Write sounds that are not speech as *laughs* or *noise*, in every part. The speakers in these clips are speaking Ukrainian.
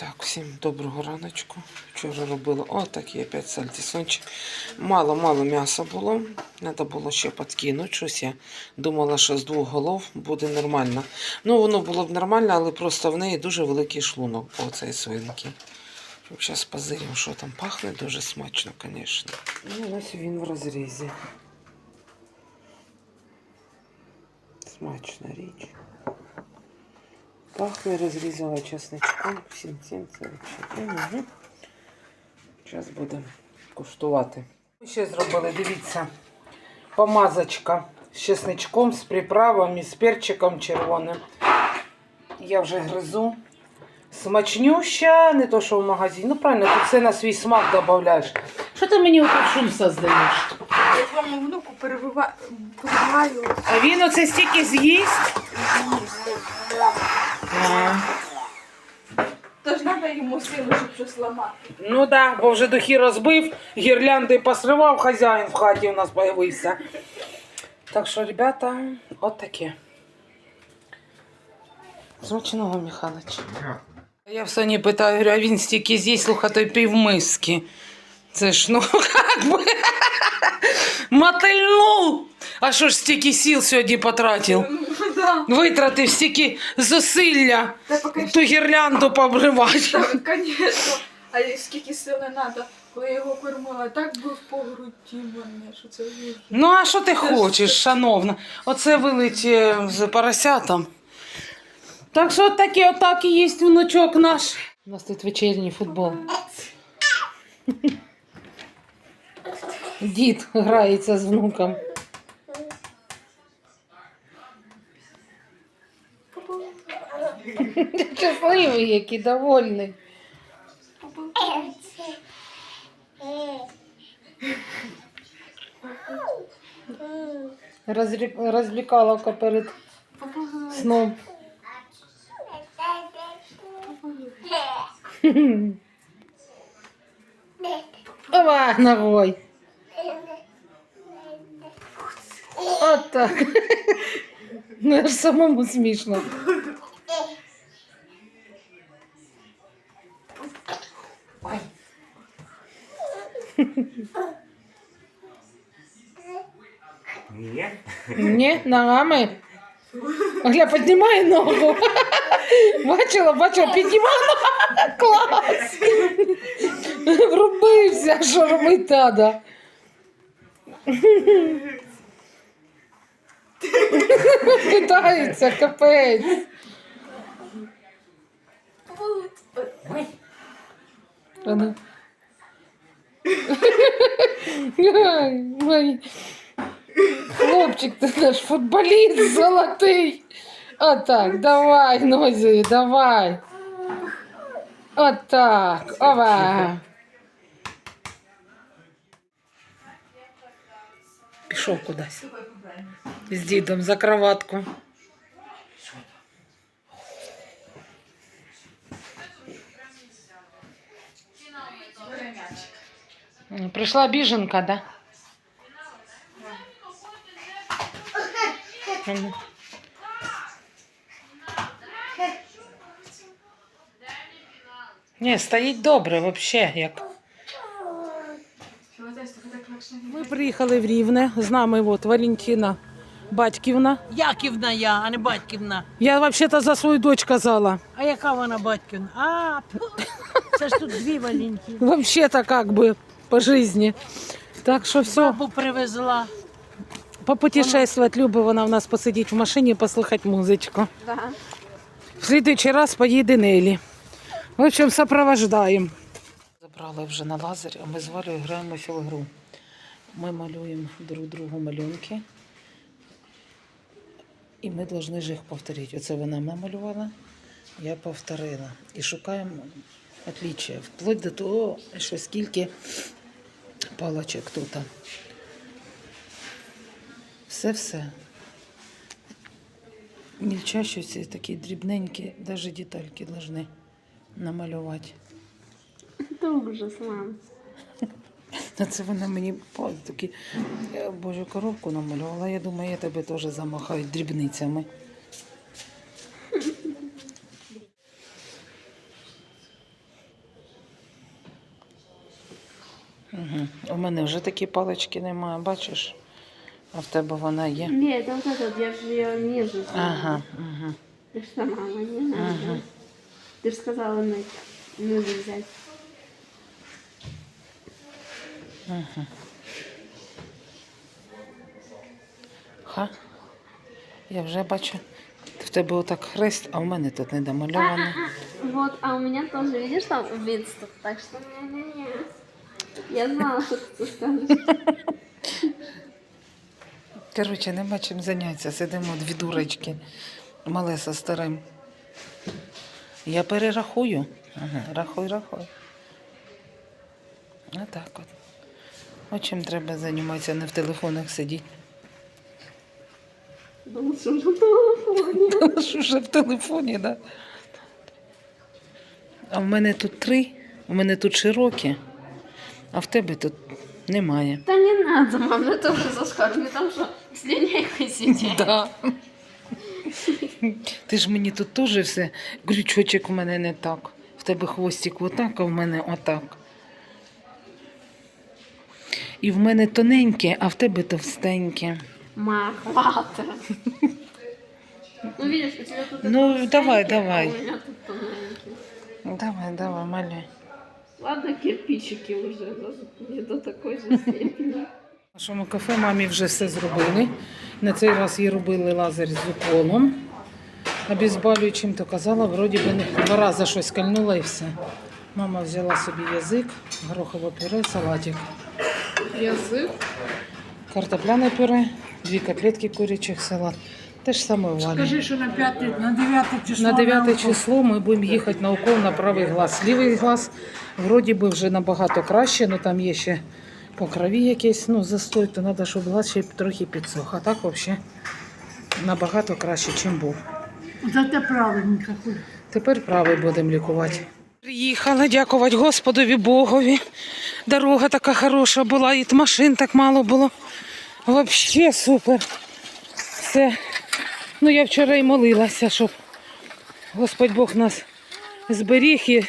Так, всім доброго раночку. Вчора робила отакий опять сальтісончик. Мало-мало м'яса було. Треба було ще підкинути. Щось я думала, що з двох голов буде нормально. Ну, воно було б нормально, але просто в неї дуже великий шлунок по цій свинки. Зараз позиримо, що там пахне дуже смачно, звісно. Ну, ось він в розрізі. Смачна річ. Пахне розрізала чесничком. Всім цим це. Угу. Зараз будемо куштувати. Ми ще зробили, дивіться, помазочка з чесничком, з приправами, з перчиком червоним. Я вже гризу. Смачнюща, не то, що в магазині. Ну, правильно, ти все на свій смак додаєш. Що ти мені тут шум создаєш? Я твоєму внуку перебиваю. А він оце стільки з'їсть? Тож треба йому силу, щоб щось ламати. Ну да, бо вже духи розбив, гірлянди посривав, хазяїн в хаті у нас появився. Так що, ребята, от таке. Смачного, Михайлович. Я в Соні питаю, говорю, а він стільки з'їсть, слухай, той півмиски. Це ж, ну, *laughs* як би, мотильнув. А що ж стільки сіл сьогодні потратив? Да. Витратив стільки зусилля Та поки ту гірлянду побривати. що, *laughs* звісно. А й скільки сил не треба. Коли я його кормила, так був по груді мене, що це ужас. Ну, а що ти хочеш, шановна? Оце вилить е, з поросятам. Так що таке, отак і є внучок наш. У нас тут вечірній футбол. *laughs* Дід грається з внуком. Щасливий, який довольний. Розрі- перед сном. Давай ногой. От так. Ну, аж самому смішно. Ой. Ні. Ні, ногами. Гля, піднімай ногу. Бачила, бачила, піднімай ногу. Клас. Врубився, що робити треба. Питається, капець. А ну. Ай, мой Хлопчик, ти наш футболіст золотий. Отак, давай, Нозі, давай. Отак, ова. Пішов кудись. З дідом за кроватку. М, Прийшла біженка, да? М. Ні, стоїть добре, взагалі, як. Ми приїхали в Рівне, з нами от Валентина Батьківна. Яківна я, а не батьківна. Я взагалі-то за свою дочь казала. А яка вона батьківна? А, пф, це ж тут дві Валінки. Вообще-то как бы по жизни. Так що все, Бабу привезла. попутешествовать любить вона в нас посидіть в машині, послухати музичку. В следующий раз поїде Нелі. В общем, сопровождаємо. Забрали вже на лазері, а ми з Валею граємося в гру. Ми малюємо друг другу малюнки. І ми повинні ж їх повторити. Оце вона намалювала, я повторила. І шукаємо отличия. Вплоть до того, що скільки палочок тут. Все-все. Мільчаще ці такі дрібненькі, навіть детальки повинні намалювати. Це ужас. Та *laughs* це вона мені такі божу коробку намалювала. Я думаю, я тебе теж замахаю дрібницями. Угу. У мене вже такі палички немає, бачиш? А в тебе вона є? Ні, там так, я ж її ніжу. Ага, ага. Ти ж сама мені не Ти ж сказала не, не взяти ниже. Ха. Я вже бачу. В тебе отак хрест, а у мене тут не домальовано. *laughs* Вот, а у меня тоже, видишь, там убийство. Так что. Я знала, что ты скажешь. *laughs* Коротше, нема чим зайнятися. Сидимо дві дурочки. Мале со старим. Я перерахую. Ага, рахуй, рахуй. А так от. От чим треба займатися, не в телефонах сидіти. Да лучше уже на телефоне. *laughs* Що вже в телефоні, да? А в мене тут три, у мене тут широкі, а в тебе тут немає. Да не надо, мам, я тоже зашкар. Мне там что, с линейкой сидеть. Да. Ти ж мені тут теж все, крючочок у мене не так. В тебе хвостик отак, а в мене отак. І в мене тоненьке, а в тебе товстеньке. Ма, хватит. Ну, видишь, у тебя тут Ну, давай, давай. А у меня тут тоненький. Давай, давай, малюй. Ладно, кирпичики уже, даже не до такой же степени. В нашому кафе мамі вже все зробили. На цей раз їй робили лазер з уколом. Обезболюючим, то казала, вроді би не два рази щось кольнула і все. Мама взяла собі язик, горохове пюре, салатик. Язик. Картопляне пюре, дві котлетки курячих, салат. Те ж саме Валі. Скажи, що на п'яте, на дев'яте число. На 9 число ми будемо їхати на укол на правий глаз. Лівий глаз вроді би вже набагато краще, але там є ще по крові якийсь ну, застой, то треба, щоб глаз ще трохи підсох. А так взагалі набагато краще, ніж був. Зате правильно какой. Тепер правий будемо лікувати. Приїхала, дякувати Господові Богові. Дорога така хороша була, і машин так мало було. Взагалі супер. Все. Ну, я вчора і молилася, щоб Господь Бог нас зберіг і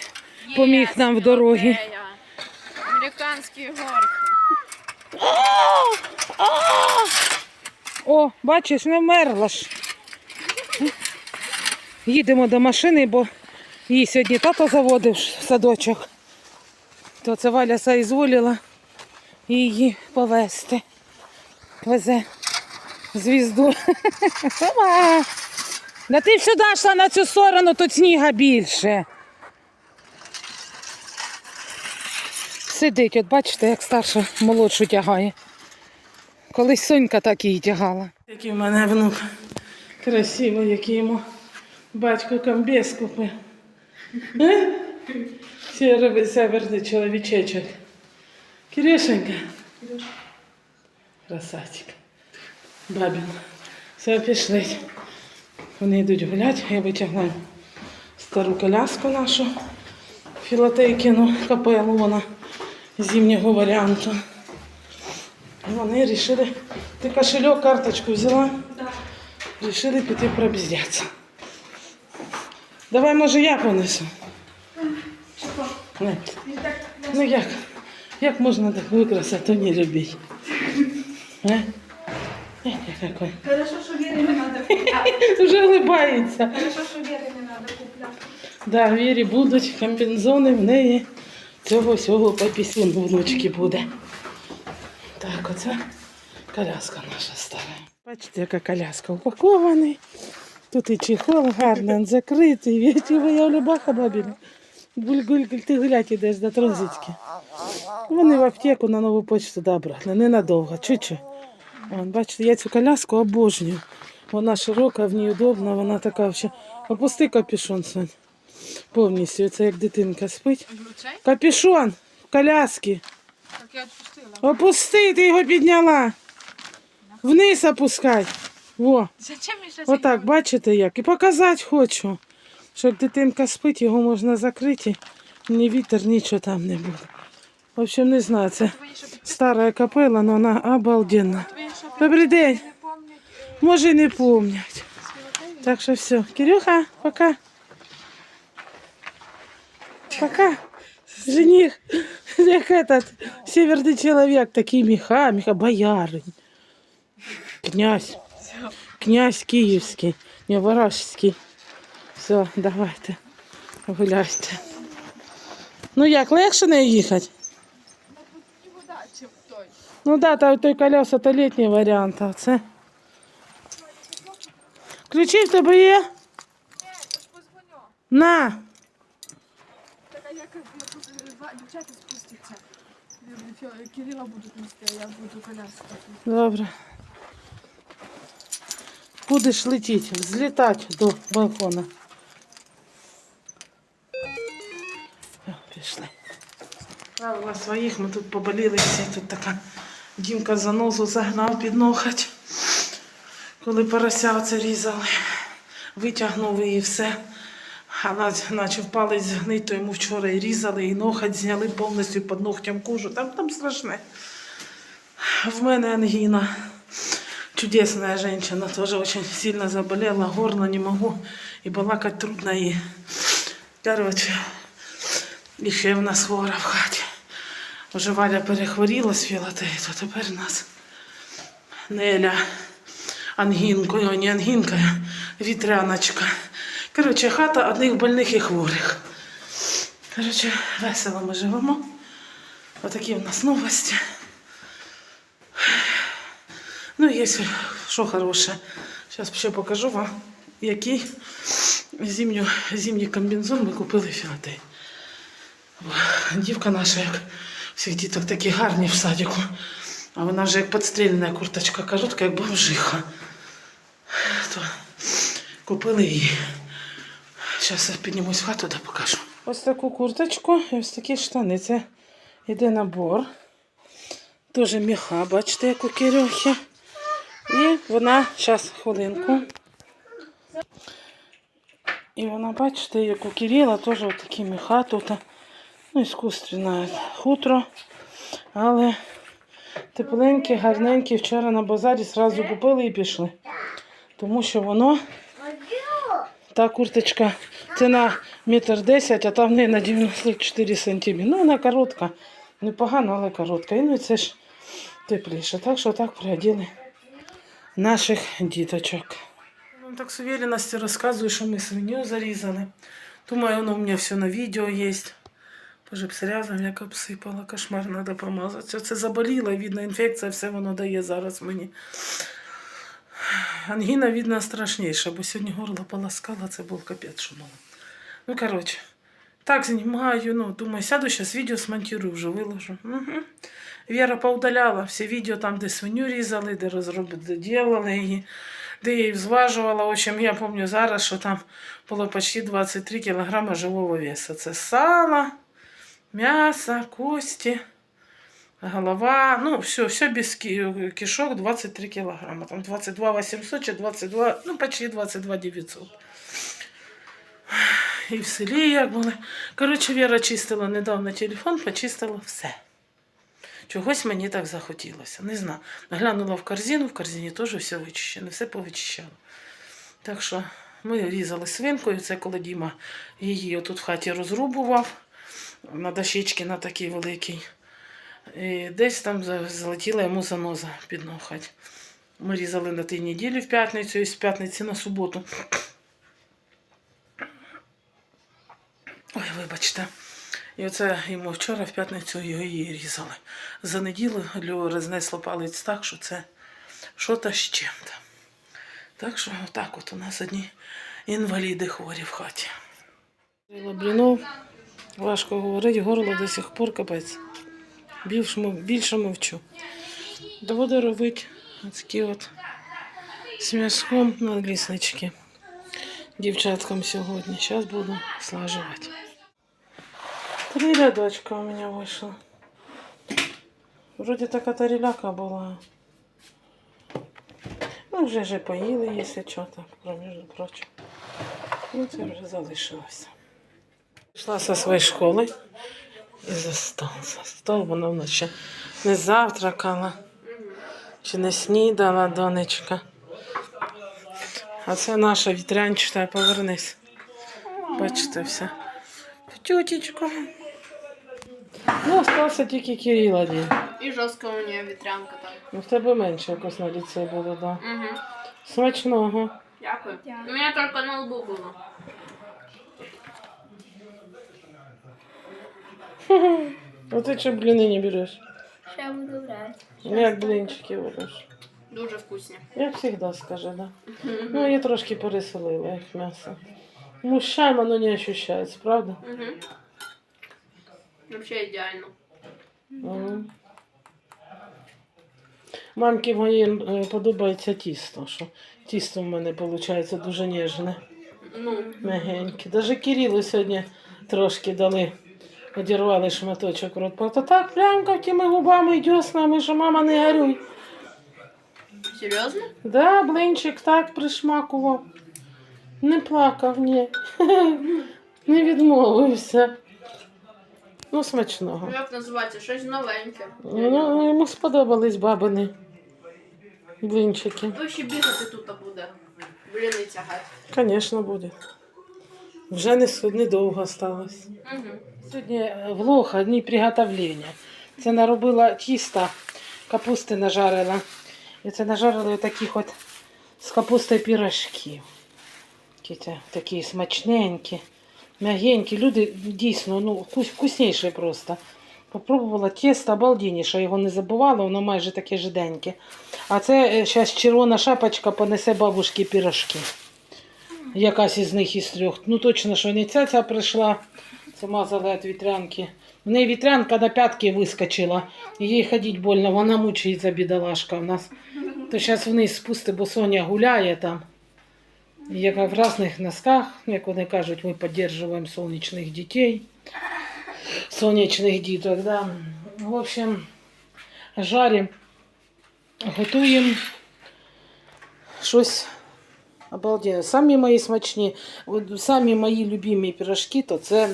поміг нам в дорогі. Американські горки. О, бачиш, не вмерла ж. Їдемо до машини, бо її сьогодні тато заводив в садочок. То це Валя соізволила її повезти. Везе звізду. Да ти сюди йшла на цю сторону, тут сніга більше. Сидить, от бачите, як старша молодшу тягає. Колись Сонька так її тягала. Який в мене внук красивий, який йому батько комбез купив. Сєвєрний северний чоловічечок. Кирюшенька. Красавчик. Бабін. Все, пішли. Вони йдуть гуляти, я витягла стару коляску нашу. Філатейкіну капелу вона зимнього варіанту. І вони вирішили, ти кошельок, карточку взяла? Да. Рішили піти пробіздятися. Давай, може, я понесу. Не. Ну як? Як можна таку красоту не любити? Е, Какой? Хорошо, що Вірі не треба купляти. Вже улибається. Хорошо, що Вірі не треба купляти. Да, Вірі будуть комбінзони в неї. Цього всього попісун внучки буде. Так, оце коляска наша стара. Бачите, яка коляска упакований. Тут і чехол гарний, закритий. Віті виявля баха бабіля. Гуль-гуль, ти гулять ідеш до Тронзицьки. Вони в аптеку на нову почту добрали, ненадовго, чуть-чуть. Вон, бачите, я цю коляску обожнюю. Вона широка, в ній удобна, вона така взагалі. Опусти капюшон, Сонь. Повністю, це як дитинка спить. Капюшон в відпустила. Опусти, ти його підняла. Вниз опускай. Во. Отак, бачите як? І показати хочу. Що як дитинка спить, його можна закрити. Ні вітер, нічого там не буде. В общем, не знаю, це стара капела, але вона обалденна. Добрий день. Може, і не. Філателію? Так що все. Кирюха, пока. Пока. Жених. Як этот северный человек, такие меха, меха, боярин. Князь. Князь київський, не ворожський. Все, давайте, гуляйте. Ну як, легше не їхати? І вода, чим той. Ну да, та той колеса то літній варіант, а це. Ключі в тебе є? Ні, я ж позвоню. На! Так, а я як я два дівчата спустяться. Кирила будуть нести, а я буду коляску. Добре. Будеш летіти, взлітати до балкона. Пішли. Правила своїх, ми тут поболіли всі, тут така Дімка занозу загнав під ноготь. Коли порося оце різали, витягнув її все. А наче палець згнить, то йому вчора і різали, і ноготь зняли повністю під ногтям кожу. Там, там страшне. В мене ангина. Чудесная женщина, тоже очень сильно заболела, горло не могу, и балакать трудно, и, короче, і ще в нас хвора в хаті. Вже Валя перехворіла з філатею, то тепер нас Неля ангінкою, не ангінкою, вітряночка. Коротше, хата одних больних і хворих. Коротше, весело ми живемо. Отакі в нас новості. Ну, є що хороше. Зараз ще покажу вам, який зимню, зимній комбінзон ми купили в Філатей. Дівка наша, як всіх діток, такі гарні в садіку. А вона вже як підстрільна курточка коротка, як бомжиха. То купили її. Зараз я піднімусь в хату да покажу. Ось таку курточку і ось такі штани. Це йде набор. Дуже м'яха, бачите, як у Кирюхи. І вона, зараз хвилинку. І вона, бачите, як у Кирила, теж такі міха тут. Ну, іскусственне хутро. Але тепленькі, гарненькі. Вчора на базарі зразу купили і пішли. Тому що воно, та курточка, ціна метр десять, а там в неї на 94 сантиметри. Ну, вона коротка. Непогано, але коротка. І ну це ж тепліше. Так що так приоділи наших діточок. Вам так з уверенностью розказую, що ми свиню зарізали. Думаю, воно у мене все на відео є. Боже, псорязом як обсипала, кошмар, треба помазати. Це заболіло, видно, інфекція, все воно дає зараз мені. Ангіна, видно, страшніша, бо сьогодні горло полоскала, це був капець шумало. Ну, коротше, так знімаю, ну, думаю, сяду, зараз відео смонтирую, вже виложу. Угу. Віра поудаляла всі відео там, де свиню різали, де розробили, делали її, де її зважувала. В общем, я пам'ятаю зараз, що там було почти 23 кг живого весу. Це сало, м'ясо, кості, голова, ну, все, все без кишок 23 кг. Там 22 800 чи 22, ну, почти 22 900. І в селі як були. Коротше, Віра чистила недавно телефон, почистила все. Чогось мені так захотілося. Не знаю. Глянула в корзину, в корзині теж все вичищено, все повичищало. Так що ми різали свинкою, це коли Діма її отут в хаті розрубував на дощечки на такий великий. І десь там залетіла йому заноза під ноготь. Ми різали на тій неділі в п'ятницю і з п'ятниці на суботу. Ой, вибачте. І оце йому вчора в п'ятницю його її різали. За неділю рознесло палець так, що це що-то з чим-то. Так що отак от у нас одні інваліди хворі в хаті. Блінов, важко говорити, горло до сих пор капець. Більше, мов- більше мовчу. Доводи робити такі от з м'язком на ліснички. Дівчаткам сьогодні. Зараз буду слаживати. Три рядочка у меня вышло. Вроде така тариляка була. Ну, вже ж поїли, якщо що так, між прочим. Ну, це вже залишилося. Пішла зі своєї школи і за стол. За стол вона в нас ще не завтракала, чи не снідала донечка. А це наша вітрянчата, повернись. Бачите все. Тютечко. Ну, остався тільки Кирил один. І жорстка у нее вітрянка там. Ну, в тебе менше якось на ліці було, да. Угу. Смачного. Дякую. Дякую. У мене тільки на лбу було. А ти чи бліни не береш? Ще буду брати. Як блинчики береш? Дуже вкусні. Як завжди скаже, да. Ну, я трошки переселила їх м'ясо. Мущаем воно не ощущається, правда? Угу. Вообще ідеально. Мгм. Мамки моїй е, подобається тісто, що тісто в мене виходить дуже ніжне, Ну, мягеньке. Даже Кирилу сьогодні трошки дали, одірвали шматочок рот. Просто так прямко тими губами і дьоснами, що мама не горюй. серйозно? Да, блинчик так пришмакував. Не плакав, ні. *laughs* Не відмовився. Ну, смачного. Ну, Як називається? Щось новеньке. Ну, йому сподобались бабини блинчики. Ну, ще бігати тут буде. Блін, тягати. Звісно, буде. Вже не недовго осталось. Угу. Сьогодні е, влог, одні приготовлення. Це наробила тіста, капусти нажарила. І це нажарили таких от з капустою пірожків. Такі, такі смачненькі, м'ягенькі. Люди дійсно ну, вкус- вкусніші просто. Попробувала тісто обалденніше, його не забувала, воно майже таке жиденьке. А це зараз червона шапочка понесе бабушки пірожки. Якась із них із трьох. Ну точно, що не ця ця прийшла. Це мазала від вітрянки. В неї вітрянка на п'ятки вискочила. Їй ходити больно, вона мучається, бідолашка в нас. То зараз вниз спусти, бо Соня гуляє там. І Як в різних носках, як вони кажуть, ми підтримуємо сонячних дітей. Сонячних діток, да. В общем, жаримо, готуємо щось обалденно. Самі мої смачні, самі мої любимі пірожки, то це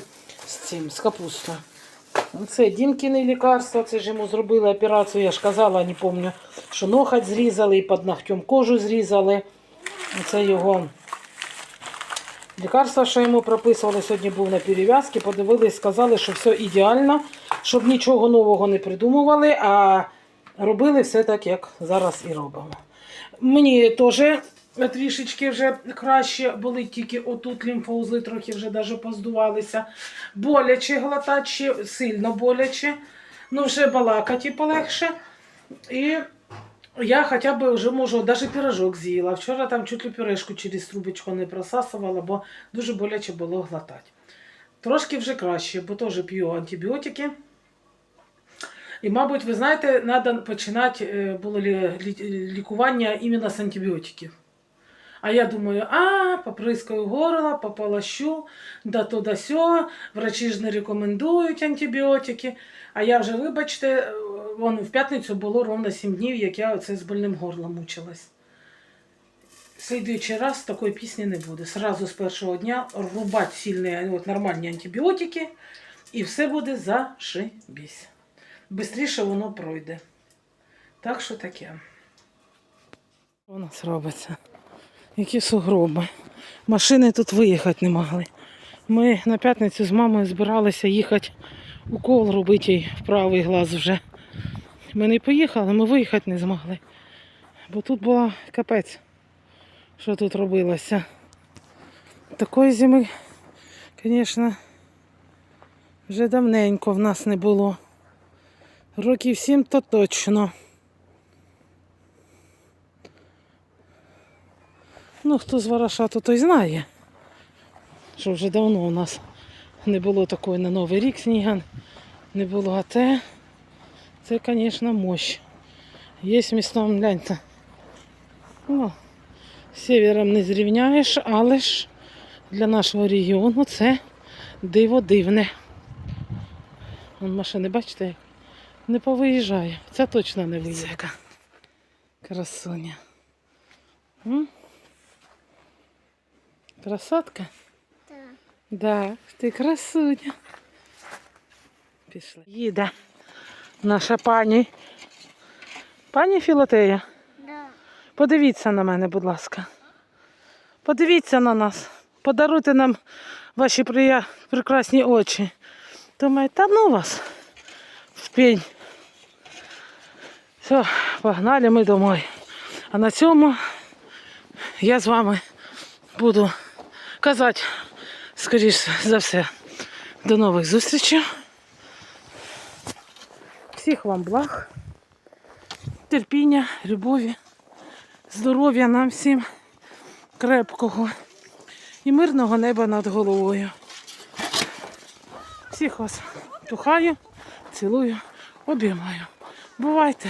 з цим, з капустою. Це Дімкіне лікарство, це ж йому зробили операцію, я ж казала, не пам'ятаю, що ноготь зрізали і під ногтем кожу зрізали. Це його лікарство, що йому прописували, сьогодні був на перев'язці, подивились, сказали, що все ідеально, щоб нічого нового не придумували, а робили все так, як зараз і робимо. Мені теж трішечки вже краще болить, тільки отут лімфоузли трохи вже даже поздувалися. Боляче глотати, сильно боляче. Ну, вже балакати полегше. І я хоча б вже можу, навіть пірожок з'їла. Вчора там чуть ли пюрешку через трубочку не просасувала, бо дуже боляче було глотати. Трошки вже краще, бо теж п'ю антибіотики. І, мабуть, ви знаєте, треба починати е, було лі- лі- лікування іменно з антибіотиків. А я думаю, а, поприскаю горло, пополощу, да то да сьо, врачі ж не рекомендують антибіотики. А я вже, вибачте, е, вон в п'ятницю було ровно 7 днів, як я оце з больним горлом мучилась. Слідуючий раз такої пісні не буде. Сразу з першого дня рубати сильні, от, нормальні антибіотики, і все буде зашибісь. Бистріше воно пройде. Так що таке. У нас робиться. Які сугроби. Машини тут виїхати не могли. Ми на п'ятницю з мамою збиралися їхати укол робити в правий глаз вже. Ми не поїхали, ми виїхати не змогли. Бо тут була капець, що тут робилося. Такої зими, звісно, вже давненько в нас не було. Років сім то точно. Ну, хто з Варашату, той знає, що вже давно у нас не було такої на Новий рік сніга, не було, а те, це, звісно, мощь. Є містом, гляньте. Ну, севером не зрівняєш, але ж для нашого регіону це диво дивне. Вон машини, бачите, як не повиїжджає. Ця точно не виїде. Красуня. Красотка? Так. Да, ти красуня. Пішла. Їде наша пані. Пані Філотея, Да. подивіться на мене, будь ласка. Подивіться на нас. Подаруйте нам ваші прия... прекрасні очі. Думаю, та ну вас. в пень. Все, погнали ми домой. А на цьому я з вами буду казати, скоріш за все, до нових зустрічей. Всіх вам благ, терпіння, любові, здоров'я нам всім крепкого і мирного неба над головою. Всіх вас тухаю, цілую, обіймаю. Бувайте!